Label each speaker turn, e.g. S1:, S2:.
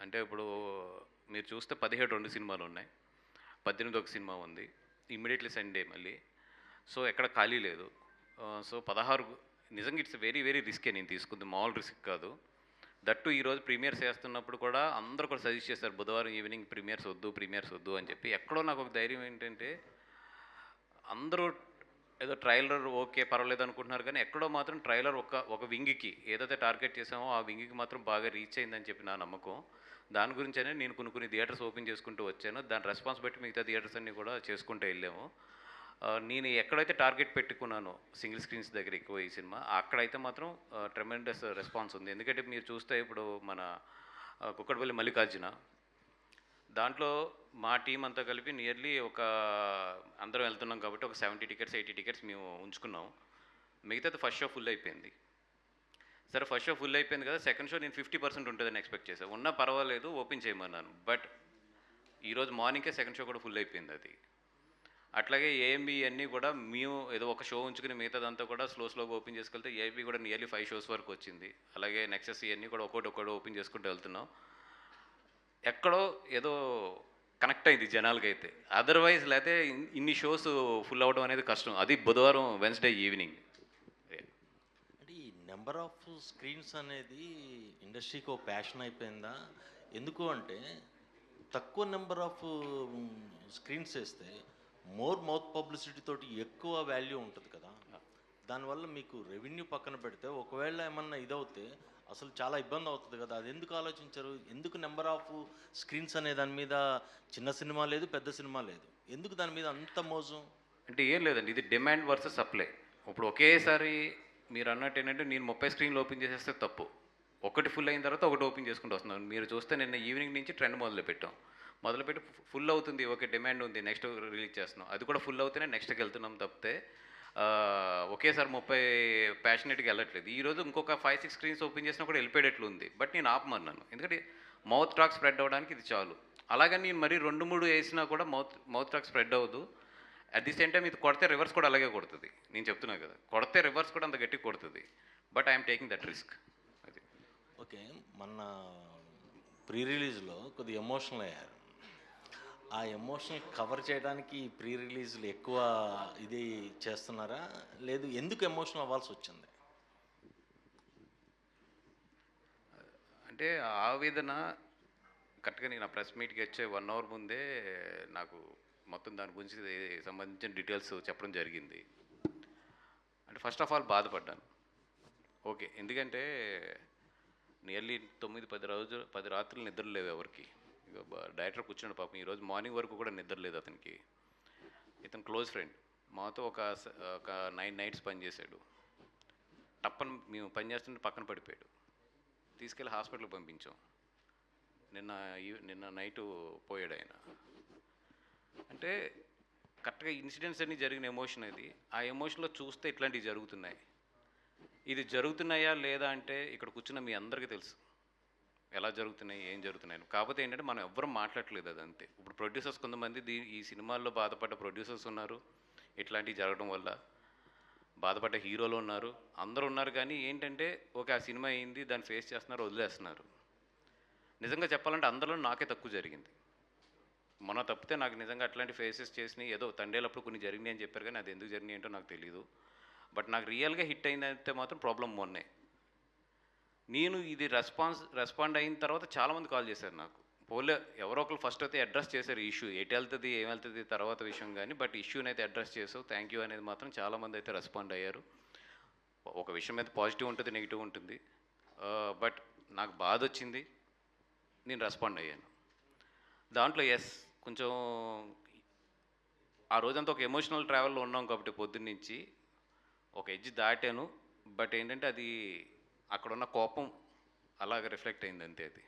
S1: అంటే ఇప్పుడు మీరు చూస్తే పదిహేడు రెండు సినిమాలు ఉన్నాయి. పద్దెనిమిది ఒక సినిమా ఉంది. ఇమ్మీడియట్లీ సండే మళ్ళీ. సో ఎక్కడ ఖాళీ లేదు. సో పదహారు నిజంగా ఇట్స్ వెరీ వెరీ రిస్కే నేను తీసుకుంది. మామూలు రిస్క్ కాదు. దట్టు ఈరోజు ప్రీమియర్స్ చేస్తున్నప్పుడు కూడా అందరూ కూడా సజెస్ట్ చేస్తారు బుధవారం ఈవినింగ్ ప్రీమియర్స్ వద్దు ప్రీమియర్స్ వద్దు అని చెప్పి. ఎక్కడో నాకు ఒక ధైర్యం ఏంటంటే అందరూ ఏదో ట్రైలర్ ఓకే పర్వాలేదు అనుకుంటున్నారు కానీ ఎక్కడో మాత్రం ట్రైలర్ ఒక ఒక వింగికి ఏదైతే టార్గెట్ చేసామో ఆ వింగికి మాత్రం బాగా రీచ్ అయిందని చెప్పి నా నమ్మకం. దాని గురించనే నేను కొన్ని కొన్ని థియేటర్స్ ఓపెన్ చేసుకుంటూ వచ్చాను. దాని రెస్పాన్స్ బట్టి మిగతా థియేటర్స్ అన్ని కూడా చేసుకుంటూ వెళ్ళాము. నేను ఎక్కడైతే టార్గెట్ పెట్టుకున్నానో సింగిల్ స్క్రీన్స్ దగ్గర ఎక్కువ ఈ సినిమా అక్కడైతే మాత్రం ట్రెమెండస్ రెస్పాన్స్ ఉంది. ఎందుకంటే మీరు చూస్తే ఇప్పుడు మన కుక్కడపల్లి మల్లికార్జున దాంట్లో మా టీం అంతా కలిపి నియర్లీ ఒక అందరం వెళ్తున్నాం కాబట్టి ఒక సెవెంటీ టికెట్స్ ఎయిటీ టికెట్స్ మేము ఉంచుకున్నాం. మిగతాది ఫస్ట్ షో ఫుల్ అయిపోయింది. సరే ఫస్ట్ షో ఫుల్ అయిపోయింది కదా సెకండ్ షో నేను ఫిఫ్టీ పర్సెంట్ ఉంటుందని ఎక్స్పెక్ట్ చేశాను ఉన్నా పర్వాలేదు ఓపెన్ చేయమన్నాను. బట్ ఈరోజు మార్నింగే సెకండ్ షో కూడా ఫుల్ అయిపోయింది అది. అట్లాగే ఏఎంబి అన్నీ కూడా మేము ఏదో ఒక షో ఉంచుకుని మిగతాదంతా కూడా స్లో స్లోగా ఓపెన్ చేసుకెళ్తే ఏఎంబి కూడా నియర్లీ ఫైవ్ షోస్ వరకు వచ్చింది. అలాగే నెక్సెస్ ఇవన్నీ కూడా ఒకటి ఒకటి ఓపెన్ చేసుకుంటూ వెళ్తున్నాం. ఎక్కడో ఏదో కనెక్ట్ అయింది జనాలకైతే. అదర్వైజ్ లేకపోతే ఇన్ని షోస్ ఫుల్ అవ్వడం అనేది కష్టం. అది బుధవారం వెన్స్డే ఈవినింగ్
S2: అంటే ఈ నెంబర్ ఆఫ్ స్క్రీన్స్ అనేది ఇండస్ట్రీకి ఒక ప్యాషన్ అయిపోయిందా? ఎందుకు అంటే తక్కువ నెంబర్ ఆఫ్ స్క్రీన్స్ వేస్తే మోర్ మౌత్ పబ్లిసిటీ తోటి ఎక్కువ వాల్యూ ఉంటుంది కదా. దానివల్ల మీకు రెవెన్యూ పక్కన పెడితే ఒకవేళ ఏమన్నా ఇదవుతే అసలు చాలా ఇబ్బంది అవుతుంది కదా. అది ఎందుకు ఆలోచించారు? ఎందుకు నెంబర్ ఆఫ్ స్క్రీన్స్ అనే దాని మీద చిన్న సినిమా లేదు పెద్ద సినిమా లేదు? ఎందుకు దాని మీద అంత మోజు?
S1: అంటే ఏం లేదండి ఇది డిమాండ్ వర్సెస్ సప్లై. ఇప్పుడు ఒకేసారి మీరు అన్నట్టు ఏంటంటే నేను ముప్పై స్క్రీన్లు ఓపెన్ చేసేస్తే తప్పు. ఒకటి ఫుల్ అయిన తర్వాత ఒకటి ఓపెన్ చేసుకుంటూ వస్తున్నాను. మీరు చూస్తే నిన్న ఈవినింగ్ నుంచి ట్రెండ్ మొదలుపెట్టాం. మొదలుపెట్టి ఫుల్ అవుతుంది ఓకే డిమాండ్ ఉంది నెక్స్ట్ రిలీజ్ చేస్తున్నాం. అది కూడా ఫుల్ అవుతేనే నెక్స్ట్కి వెళ్తున్నాం తప్పితే ఒకేసారి ముప్పై ప్యాషనెట్గా వెళ్ళట్లేదు. ఈరోజు ఇంకొక ఫైవ్ సిక్స్ స్క్రీన్స్ ఓపెన్ చేసినా కూడా వెళ్ళిపోయేటట్లు ఉంది బట్ నేను ఆపమన్నాను. ఎందుకంటే మౌత్ టాక్ స్ప్రెడ్ అవ్వడానికి ఇది చాలు. అలాగని నేను మరీ రెండు మూడు వేసినా కూడా మౌత్ మౌత్ టాక్ స్ప్రెడ్ అవ్వదు. అట్ ది సేమ్ టైం ఇది కొడితే రివర్స్ కూడా అలాగే కొడుతుంది. నేను చెప్తున్నా కదా. కొడితే రివర్స్ కూడా అంత గట్టి కొడుతుంది. But I'm taking that risk అది.
S2: ఓకే. మొన్న ప్రీ రిలీజ్లో కొద్దిగా ఎమోషనల్ అయ్యారు. ఆ ఎమోషన్ కవర్ చేయడానికి ప్రీ రిలీజ్లు ఎక్కువ ఇది చేస్తున్నారా? లేదు ఎందుకు ఎమోషనల్ అవ్వాల్సి వచ్చింది?
S1: అంటే ఆవేదన కరెక్ట్గా నేను ఆ ప్రెస్ మీట్కి వచ్చే వన్ అవర్ ముందే నాకు మొత్తం దాని గురించి సంబంధించిన డీటెయిల్స్ చెప్పడం జరిగింది. అంటే ఫస్ట్ ఆఫ్ ఆల్ బాధపడ్డాను. ఓకే ఎందుకంటే నియర్లీ తొమ్మిది పది రోజులు పది రాత్రులు నిద్ర లేవు ఎవరికి. డైరెక్టర్ కూర్చున్నాడు పాపం. ఈరోజు మార్నింగ్ వరకు కూడా నిద్ర లేదు అతనికి. ఇతను క్లోజ్ ఫ్రెండ్. మాతో ఒక స- ఒక నైన్ నైట్స్ పనిచేశాడు టప్పని మేము పని చేస్తుంటే పక్కన పడిపోయాడు. తీసుకెళ్ళి హాస్పిటల్కి పంపించాం. నిన్న ఈ- నిన్న నైటు పోయాడు ఆయన. అంటే కరెక్ట్గా ఇన్సిడెంట్స్ అన్నీ జరిగిన ఎమోషన్ అది. ఆ ఎమోషన్లో చూస్తే ఇట్లాంటివి జరుగుతున్నాయి. ఇది జరుగుతున్నాయా లేదా అంటే ఇక్కడ కూర్చున్న మీ అందరికీ తెలుసు. ఎలా జరుగుతున్నాయి ఏం జరుగుతున్నాయి అని. కాకపోతే ఏంటంటే మనం ఎవ్వరం మాట్లాడలేదు అది అంతే. ఇప్పుడు ప్రొడ్యూసర్స్ కొంతమంది దీ ఈ సినిమాల్లో బాధపడ్డ ప్రొడ్యూసర్స్ ఉన్నారు. ఇట్లాంటివి జరగడం వల్ల బాధపడ్డ హీరోలు ఉన్నారు. అందరూ ఉన్నారు కానీ ఏంటంటే ఓకే ఆ సినిమా అయింది దాన్ని ఫేస్ చేస్తున్నారు వదిలేస్తున్నారు. నిజంగా చెప్పాలంటే అందరిలో నాకే తక్కువ జరిగింది. మొన్న తప్పితే నాకు నిజంగా అట్లాంటి ఫేసెస్ చేసినాయి. ఏదో తండేలప్పుడు కొన్ని జరిగినాయి అని చెప్పారు కానీ అది ఎందుకు జరిగినాయి ఏంటో నాకు తెలియదు బట్ నాకు రియల్గా హిట్ అయిందంటే మాత్రం ప్రాబ్లం మొన్నే. నేను ఇది రెస్పాన్స్ రెస్పాండ్ అయిన తర్వాత చాలామంది కాల్ చేశారు నాకు. పోలే ఎవరో ఒకరు ఫస్ట్ అయితే అడ్రస్ చేశారు ఇష్యూ ఎటు వెళ్తుంది ఏం వెళ్తుంది తర్వాత విషయం కానీ బట్ ఇష్యూని అయితే అడ్రస్ చేసావు థ్యాంక్ యూ అనేది మాత్రం చాలామంది అయితే రెస్పాండ్ అయ్యారు. ఒక విషయం అయితే పాజిటివ్ ఉంటుంది నెగిటివ్ ఉంటుంది. బట్ నాకు బాధ వచ్చింది. నేను రెస్పాండ్ అయ్యాను. దాంట్లో ఎస్ కొంచెం ఆ రోజంతా ఒక ఎమోషనల్ ట్రావెల్లో ఉన్నాం కాబట్టి పొద్దున్నుంచి ఒక ఎడ్జ్ దాటాను. బట్ ఏంటంటే అది అక్కడున్న కోపం అలాగ రిఫ్లెక్ట్ అయింది అంతే అది.